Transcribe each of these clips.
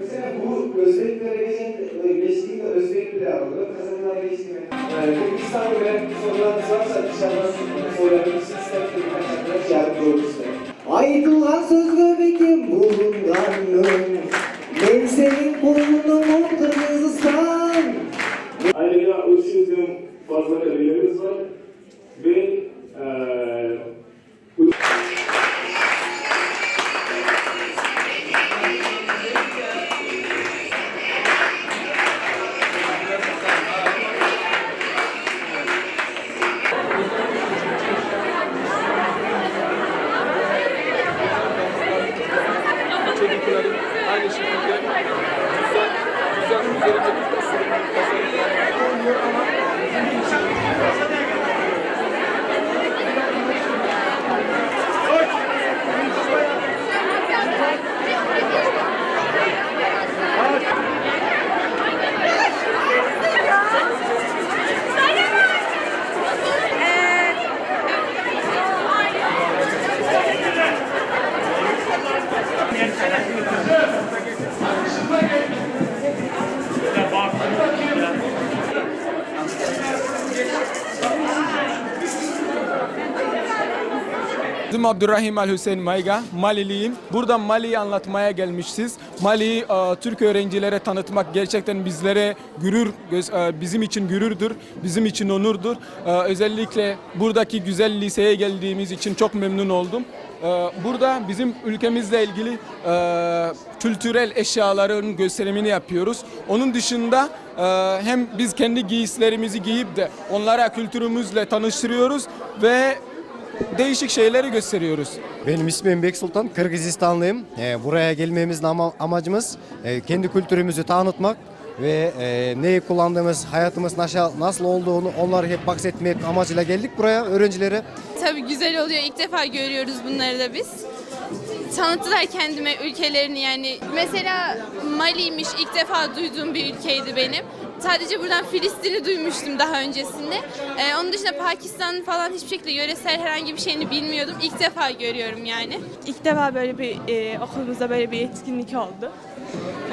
Mesela bu Özbeklere geçen, geçtiğinde Özbek pilavı, kazanlar geçtiğinde. Ee, Kırgızistan ve sorularınız varsa dışarıdan sorularınızı istedim birkaç arkadaş yardımcı olur size. Aydılan söz göbekim bulunganım Ben senin kulunum Kırgızistan Ayrıca ırkçılığın fazla kabilelerimiz var ve Adım Abdurrahim Al Hüseyin Mayga, Maliliyim. Buradan Mali'yi anlatmaya gelmişiz. Mali'yi e, Türk öğrencilere tanıtmak gerçekten bizlere gurur, e, bizim için gururdur, bizim için onurdur. E, Özellikle buradaki güzel liseye geldiğimiz için çok memnun oldum. Burada bizim ülkemizle ilgili kültürel eşyaların gösterimini yapıyoruz. Onun dışında hem biz kendi giysilerimizi giyip de onlara kültürümüzle tanıştırıyoruz ve değişik şeyleri gösteriyoruz. Benim ismim Bek Sultan, Kırgızistanlıyım. Ee, buraya gelmemizin ama, amacımız e, kendi kültürümüzü tanıtmak ve e, neyi kullandığımız, hayatımız nasıl, nasıl olduğunu onları hep bahsetmek amacıyla geldik buraya öğrencilere. Tabii güzel oluyor. İlk defa görüyoruz bunları da biz. Tanıttılar kendime ülkelerini yani. Mesela Mali'ymiş ilk defa duyduğum bir ülkeydi benim. Sadece buradan Filistin'i duymuştum daha öncesinde. Ee, onun dışında Pakistan falan hiçbir şekilde yöresel herhangi bir şeyini bilmiyordum. İlk defa görüyorum yani. İlk defa böyle bir e, okulumuzda böyle bir etkinlik oldu.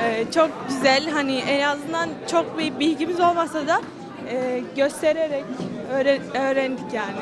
E, çok güzel hani en azından çok bir bilgimiz olmasa da e, göstererek öğre- öğrendik yani.